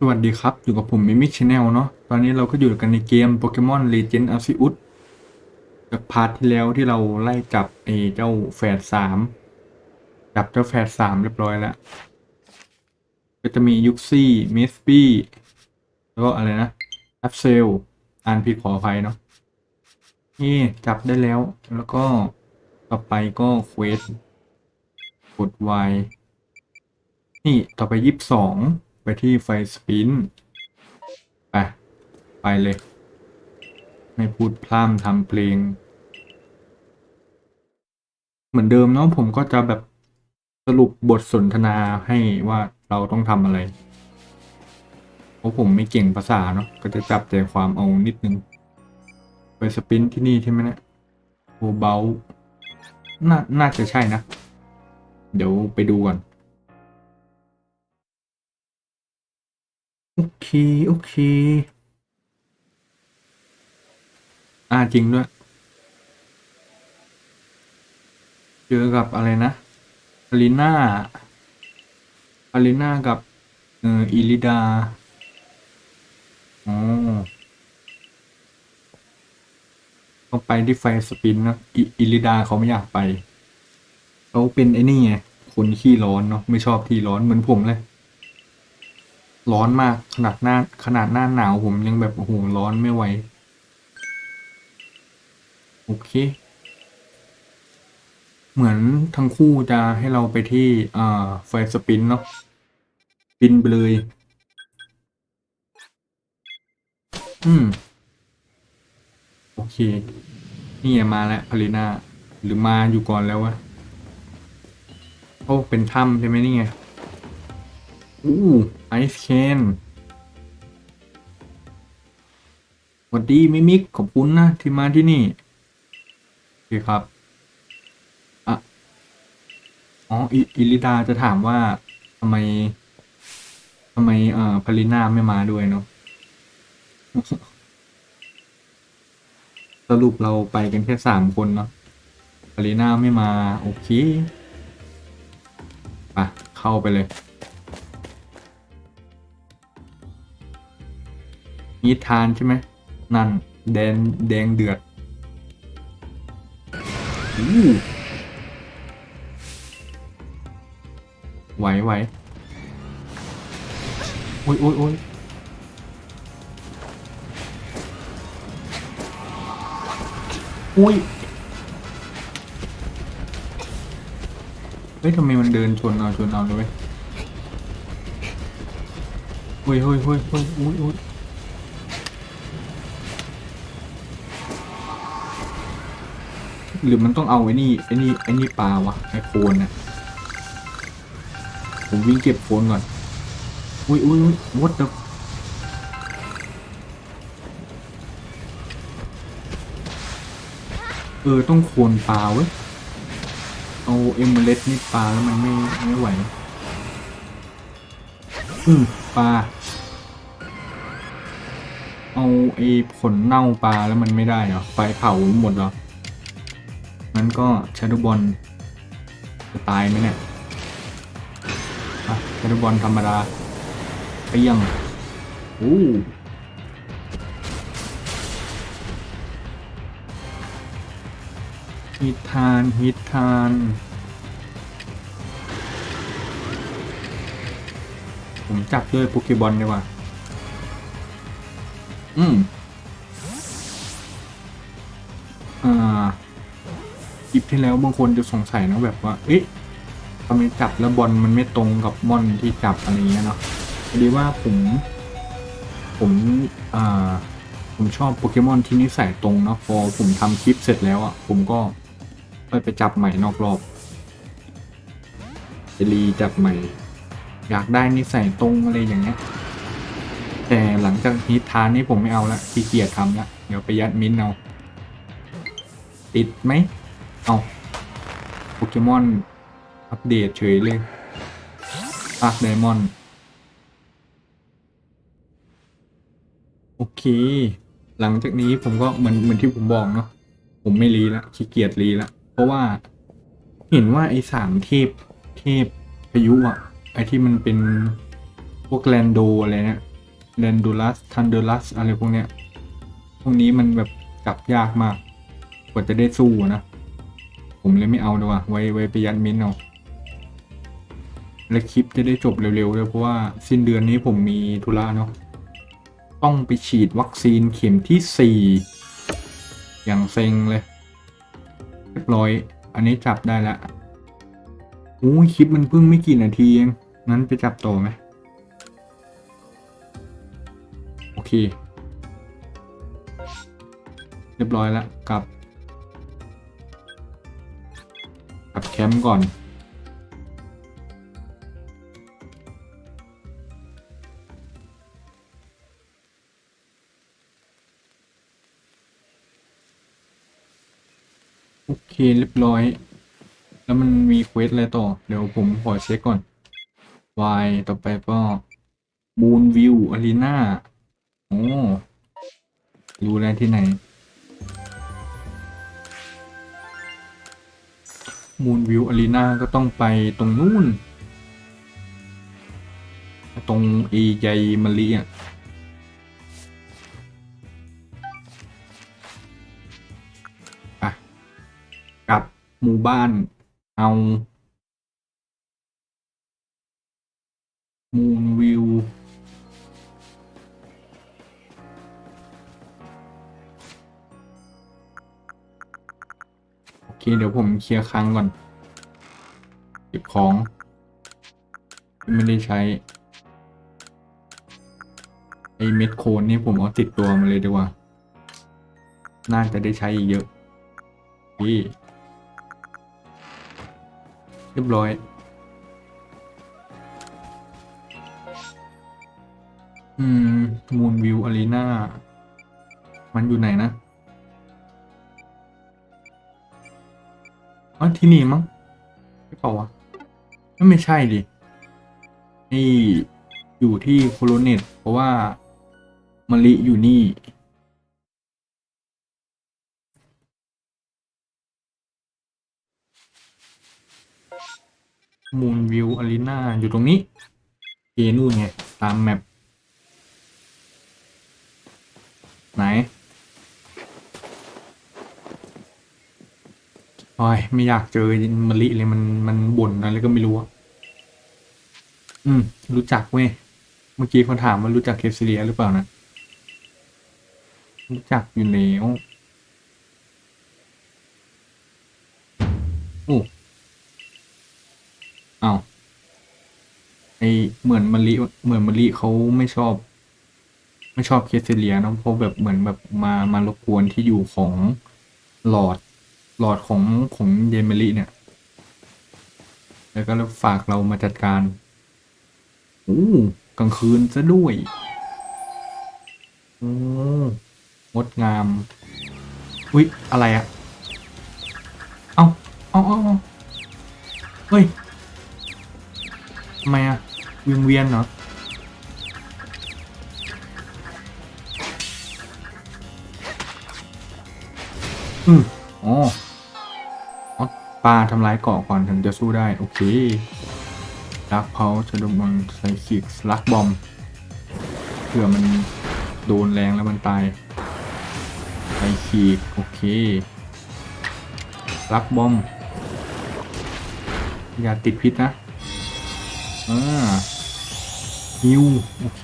สวัสดีครับ อยู่กับผมมิมิชแนลเนาะตอนนี้เราก็อยู่กันในเกมโปเกมอน Legend Arceus จากพาร์ทที่แล้วที่เราไล่จับไอ้เจ้าแฝดสามจับเจ้าแฝดสามเรียบร้อยแล้ว ก็จะมียุกซี่เมสปี้แล้วก็อะไรนะแอัพเซลอ่านผิดขออภัยเนาะนี่จับได้แล้วแล้วก็ต่อไปก็เควสกด Y นี่ต่อไปยี่สิบสอง ไปที่ไฟสปินไปไปเลย ไม่พูดพร่ำทำเพลง เหมือนเดิมเนาะผมก็จะแบบสรุปบทสนทนาให้ว่าเราต้องทำอะไร เพราะผมไม่เก่งภาษาเนาะก็จะจับใจความเอานิดนึง ไปสปินที่นี่ใช่ไหมเนะโอเบลน่าน่าจะใช่นะ เดี๋ยวไปดูก่อน โอเค โอเค อ่าจริงด้วย เจอกับอะไรนะอารีนาอารีนากับเอ่ออิลิดาอ๋อต้องไปที่ไฟสปินนะออิลิดาเขาไม่อยากไป เขาเป็นไอ้นี่ไงคนขี้ร้อนเนาะไม่ชอบที่ร้อนเหมือนผมเลย ร้อนมากขนาดหน้าขนาดหน้าหนาวผมยังแบบโอ้โหร้อนไม่ไหวโอเค เหมือนทั้งคู่จะให้เราไปที่อ่าไฟสปินเนาะบินไปเลย อืม โอเค นี่มาแล้วพาริน่าหรือมาอยู่ก่อนแล้ววะโอ้เป็นถ้ำใช่ไหมนี่ไง อู้ไอซ์เคนสวัสดีมิมิกขอบคุณนะ ที่มาที่นี่โอเครับอะอ๋ออิอิลิดาจะถามว่าทำไมทำไมเอ่อพาริน่าไม่มาด้วยเนาะสรุปเราไปกันแค่สามคนเนาะพาริน่าไม่มา โอเค ไป เข้าไปเลย นิทานใช่ไหม นั่น แดงแดงเดือดอู้ไหวไหวโอ้ยโอ้ยโอ้ยโอ้ยเฮ้ยทำไมมันเดินชนเอาชนเอาเลยเว้ยเฮ้ยเฮ้ยเฮ้ยเฮ้ยโอ้ยโอ้ย หรือมันต้องเอาไอ้นี่ไอ้นี่ไอ้นี่ปลาวะไอ้โคนนะผมวิ่งเก็บโคนก่อน อุ้ยอุ้ยอุ้ย what the เออต้องโคนปลาเว้ย เอาเอมเมล็ดนี่ปลาแล้วมันไม่ไม่ไหว อืมปลา เอาไอ้ผลเน่าปลาแล้วมันไม่ได้เหรอไฟเผาหมดเหรอ งั้นก็ชาร์ดบอลจะตายไหมเนี่ยอะชาร์ดบอลธรรมดาเปี้ยงอู้ฮิตทานฮิตทานผมจับด้วยโปเกบอลดีกว่า อืม ที่แล้วบางคนจะสงสัยนะแบบว่า เอ๊ะทำไมจับแล้วบอลมันไม่ตรงกับมอนที่จับอะไรเงี้ยเนาะพอดีว่าผม ผมอ่าผมชอบโปเกมอนที่นิสัยตรงเนาะพอผมทำคลิปเสร็จแล้วอะ่ะผมก็ไปไปจับใหม่นอกรอบไปรีจับใหม่ อยากได้นิสัยตรงอะไรอย่างเงี้ย แต่หลังจากฮิตทานนี้ผมไม่เอาละขี้เกียจทำละเดี๋ยวไปยัดมิ้นเอา ติดไหม เอาโปเกมอน อัปเดตเฉยเลยอาร์คไดมอนโอเค หลังจากนี้ผมก็เหมือนเหมือนที่ผมบอกเนาะผมไม่รีละขี้เกียจรีละเพราะว่า เห็นว่าไอ้สามเทพเทพพายุอะไอ้ที่มันเป็นพวกแลนโดอะไรเนี่ยแลนดูลัสทันเดอรัสอะไรพวกเนี้ย พวกนี้มันแบบจับยากมาก กว่าจะได้สู้นะ ผมเลยไม่เอาดีกว่าไว้ไว้ไปยัดมินเอาและคลิปจะได้จบเร็วๆด้วยเพราะว่าสิ้นเดือนนี้ผมมีธุระเนาะต้องไปฉีดวัคซีนเข็มที่สี่อย่างเซ็งเลย เรียบร้อย อันนี้จับได้ล้วโอ้คลิปมันเพิ่งไม่กี่นาทีเองงั้นไปจับต่อไหมโอเค เรียบร้อยแล้วกลับ กับแคมป์ก่อน โอเคเรียบร้อย แล้วมันมีเควสอะไรต่อ เดี๋ยวผมขอเช็คก่อน Y ต่อไปก็ Moon View Arena โอ้รู้แล้วที่ไหน Moon View Arena ก็ต้องไปตรงนู้นตรงเอใยมะลิอะกับหมู่บ้านเอามูนวิว เคเดี๋ยวผมเคลียร์ครั้งก่อน เก็บของ ไม่ได้ใช้ ไอเม็ดโคนนี่ผมเอาติดตัวมาเลยดีกว่า น่าจะได้ใช้อีกเยอะพี่เรียบร้อยอืมมูนวิวอารีนามันอยู่ไหนนะ อ๋อที่นี่มั้งไม่เปล่าวะไม่ไม่ใช่ดิ นี่อยู่ที่โคโลเนตเพราะว่ามะลิอยู่นี่ มูนวิวอารีนาอยู่ตรงนี้เอนู่นไงตามแมปไหน โอ้ยไม่อยากเจอมะลิเลยมันมันบ่นอะไรก็ไม่รู้อะอืม รู้จักเว้ย เมื่อกี้เขาถามว่ารู้จักเคสเลียหรือเปล่านะ รู้จักอยู่แล้วโอ้อ้าวไอเหมือนมะลิเหมือนมะลิเขาไม่ชอบ ไม่ชอบเคสเลียเนอะเพราะแบบเหมือนแบบมา มารบกวนที่อยู่ของหลอด หลอดของของเยนมะลิเนี่ย แล้วก็ฝากเรามาจัดการโอ้กลางคืนซะด้วยโอ้งดงาม อุ๊ย อะไรอะเอาเอาเอาเอาเฮ้ยทำไมอะวิงเวียนเหรออืมอ๋ออ๋อปลาทำร้ายเกาะก่อนถึงจะสู้ได้ โอเคลักเพาจะดนมันใส่ขีกลักบอมเผื่อมันโดนแรงแล้วมันตายใส่ขีกโอเคลักบอม อย่าติดพิษนะอ่าฮิวโอเค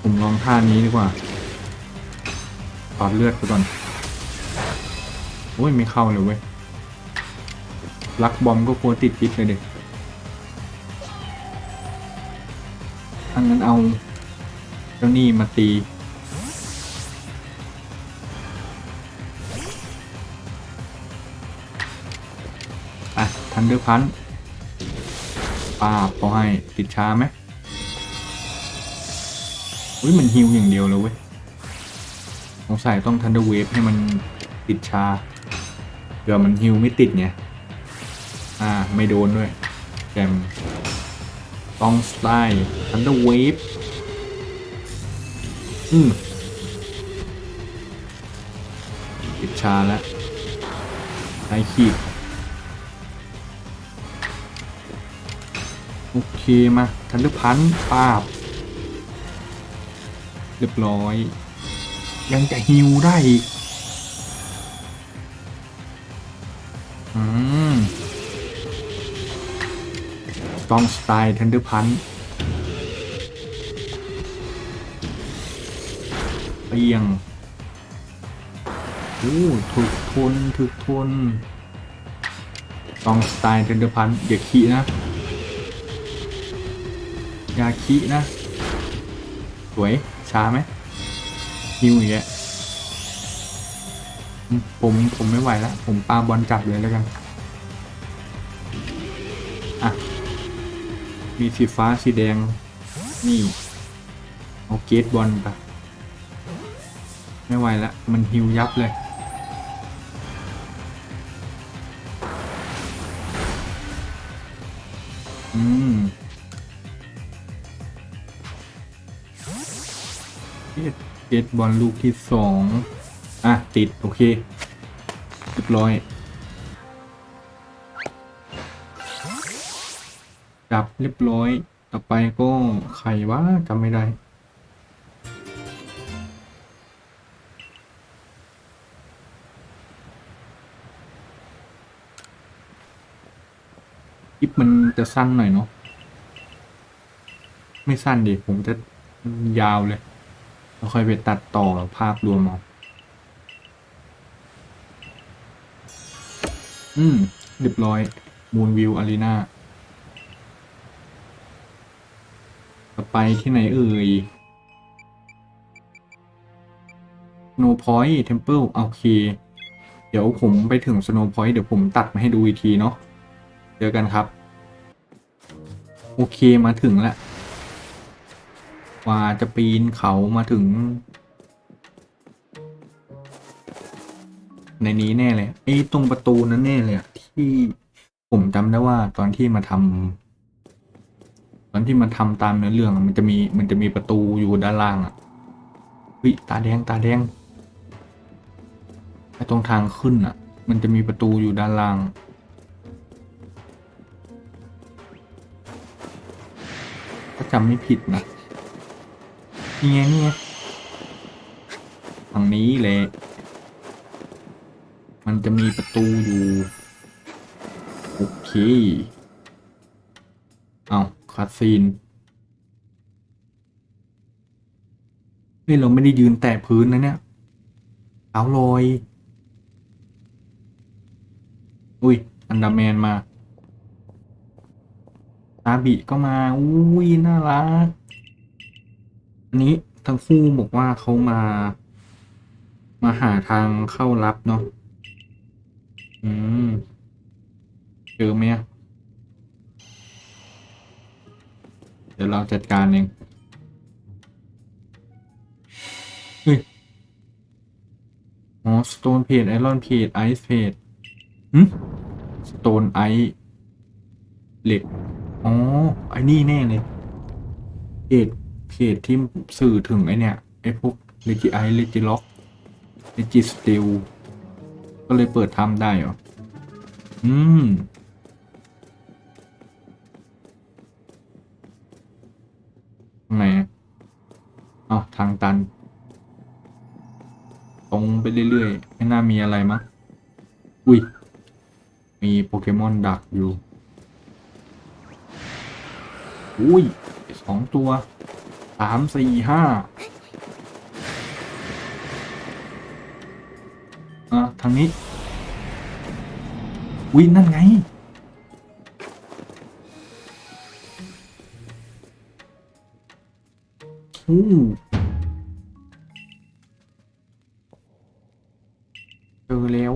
ผมลองท่านี้ดีกว่าตอดเลือดไปก่อน โอ้ยไม่เข้าเลยเว้ยลักบอมก็กลัวติดพิษเลยเด็กอันนั้นเอาเจ้านี่มาตีอะทันเดอร์พันป้าเขาให้ติดช้าไหมอุ้ยมันฮิวอย่างเดียวเลยเว้ยสงสัยต้องทันเดอร์เวฟให้มันติดชา ผื่อมันฮิวไม่ติดไง อ่า ไม่โดนด้วยแกมต้องสไตล์ทันเดอร์เวฟอืมติดชาแล้วไอขีดโอเค มา ทันเดอร์พันปาบ เรียบร้อย ยังจะฮิวได้อีก ต้องสไตล์ทันเดอร์พันเปียงโอ้ถูกทนถูกทนต้องสไตล์ทันเดอร์พันอย่าขี้นะ อย่าขี้นะ สวย ช้าไหมฮิวอย่างเงี้ย ผมผมไม่ไหวแล้ว ผมปาบอลจับเลยแล้วกัน อะ มีสีฟ้าสีแดง นี่เอาเกตบอลไปไม่ไหวแล้ว มันฮิวยับเลยอืมเกตบอลลูกที่สอง อะ ติด โอเคเรียบร้อยจับเรียบร้อย ต่อไปก็ใครวะจำไม่ได้คลิปมันจะสั้นหน่อยเนาะ ไม่สั้นดิ ผมจะยาวเลยแล้วค่อยไปตัดต่อภาพรวมเอา อืมเรียบร้อยมูนวิวอารีนาต่อไปที่ไหนเอ่ย Snow Point Temple โอเค เดี๋ยวผมไปถึง Snow Point เดี๋ยวผมตัดมาให้ดูอีกทีเนาะเจอกันครับ โอเคมาถึงแล้วว่าจะปีนเขามาถึง ในนี้แน่เลยไอ้ตรงประตูนั้นแน่เลยอะที่ผมจำได้ว่าตอนที่มาทำตอนที่มาทำตามเนื้อเรื่องอะมันจะมีมันจะมีประตูอยู่ด้านล่างอะวิตาแดงตาแดงไอ้ตรงทางขึ้นอะมันจะมีประตูอยู่ด้านล่างถ้าจำไม่ผิดนะนี่ไงนี่ไงฝั่งนี้แหละ มันจะมีประตูอยู่ โอเค เอาคาซีนเฮ้ยเราไม่ได้ยืนแตะพื้นนะเนี่ยเอาลอย อุ้ย อันดาแมนมาตาบิก็มา อุ้ย น่ารัก อันนี้ทั้งคู่บอกว่าเขามา มาหาทางเข้ารับเนาะ อืมเจอไหมอะเดี๋ยวเราจัดการเองเฮ้ยอ๋อ Stone Page Iron Page Ice Page หึ Stone Ice เหล็ก อ๋อ ไอ้นี่แน่เลยเพจเพจที่สื่อถึงไอเนี่ย ไอพวกเลจิไอเลจิล็อกเลจิสติล ก็เลยเปิดทำได้เหรอ อืมทางไหนอะเอาทางตัน ตรงไปเรื่อยๆ ไม่น่ามีอะไรมั้ง อุ้ย มีโปเกมอนดักอยู่ อุ้ยสองตัวสามสี่ห้าางนี้อุ้ยนั่นไงอู้เจอแล้ว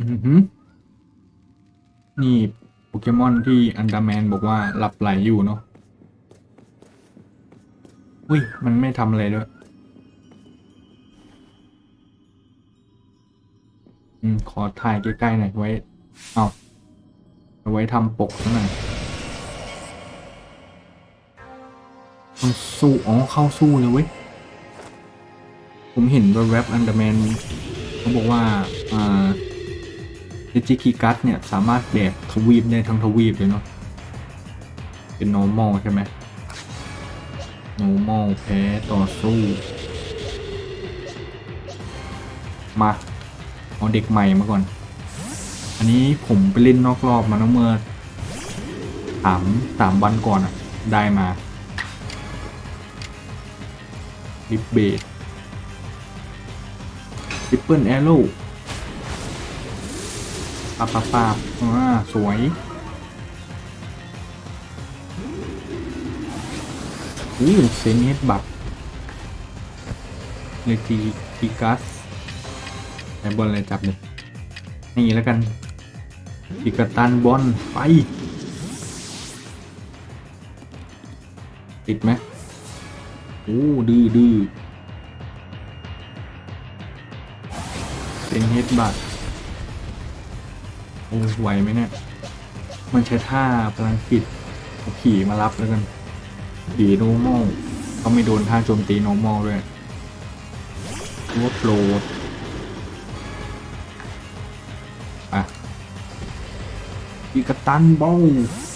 อือหือ นี่โปเกมอนที่อันดาแมนบอกว่าหลับไหลอยู่เนาะ อุ้ย มันไม่ทำอะไรด้วย ขอถ่ายใกล้ๆหน่อยไว้ เอาเอาไว้ทำปกหน่อยต้องสู้ อ๋อ เข้าสู้เลยเว้ย ผมเห็นแวบอันดาแมนเขาบอกว่า อ่าดิจิคิกัสเนี่ย สามารถแดกทวีปได้ทั้งทวีปเลยเนาะ เป็น normal ใช่ไหม normal แพ้ต่อสู้ มา เอาเด็กใหม่มาก่อน อันนี้ผมไปเล่นนอกรอบมาแล้วเมื่อสามสามวันก่อนอะได้มาลิปเบดลิปเปิลแอโร่ปาปาปาอ่าสวยอู้เซเนตบัตเลจีกิกัส ไอบอลอะไรจับเลยนี่แล้วกันกิกาตันบอลไป ติดไหมโอ้ดื้อดื้อเป็นเฮดบัตโอ้ไหวไหมเนี่ย มันใช้ท่าพลังจิตเอาขี่มารับแล้วกันขี่โนมอลเขาไม่โดนท่าโจมตีโนมอลด้วยรวบโหลด อีกระตันบอล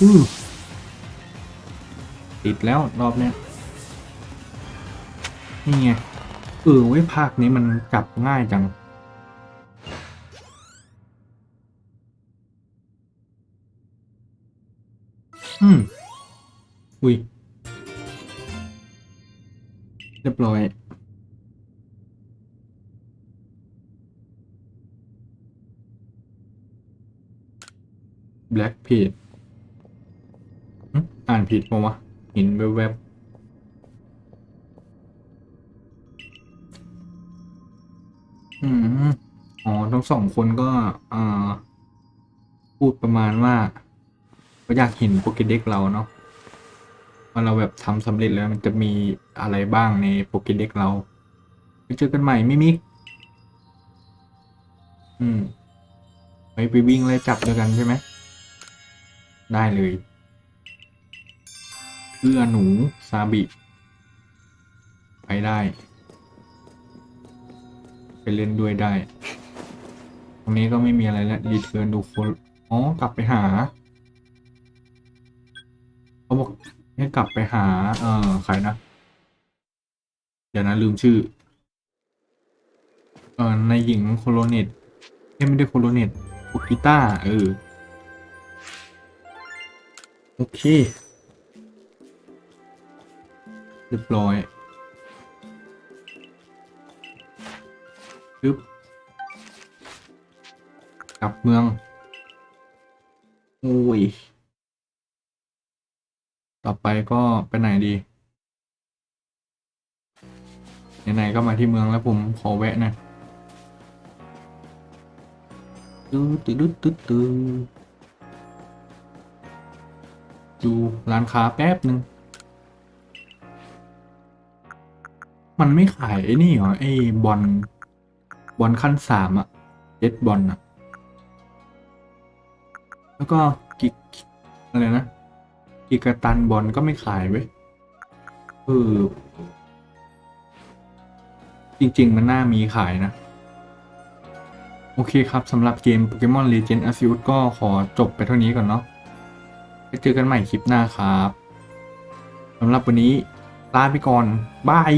อื้อติดแล้วรอบเนี้ยนี่ไงเออไว้ยภาคนี้มันจับง่ายจังอืมอุ้ยเรียบร้อย Black Page หึอ่านผิดปะวะเห็นแวบๆอืมอ๋อทั้งสองคนก็อ่าพูดประมาณว่าก็อยากเห็นโปเกเด็กเราเนาะว่าเราแบบทำสำเร็จแล้วมันจะมีอะไรบ้างในโปเกเด็กเราไปเจอกันใหม่มิมิกอืมไปไปวิ่งไล่จับด้วยกันใช่ไหม ได้เลยเพื่อหนู ซาบิ ไปได้ ไปเล่นด้วยได้ ตรงนี้ก็ไม่มีอะไรแล้วรีเทิร์นดูโคนอ๋อ กลับไปหา เขาบอกให้กลับไปหา เอ่อ ใครนะ เดี๋ยวนะ ลืมชื่อ เอ่อ ในหญิงโคโลเนตเอ้ไม่ได้โคโลเนตปุกิต้า เออ โอเค เรียบร้อยปึ๊บกลับเมือง โอ้ย ต่อไปก็ไปไหนดี ไหนๆก็มาที่เมืองแล้วผมขอแวะน่อยตึ๊ดตึ๊ดตึ๊ดตึ๊ด ดูร้านค้าแป๊บหนึ่งมันไม่ขายไอ้นี่เหรอไอ้บอลบอลขั้นสามอะเจ็ดบอลอะแล้วก็กิกอะไรนะ กิกาตันบอลก็ไม่ขายเว้ยเออจริง ๆ มันน่ามีขายนะ โอเคครับสำหรับเกม Pokemon Legend Arceus ก็ขอจบไปเท่านี้ก่อนเนาะ ไปเจอกันใหม่คลิปหน้าครับสำหรับวันนี้ลาไปก่อน บาย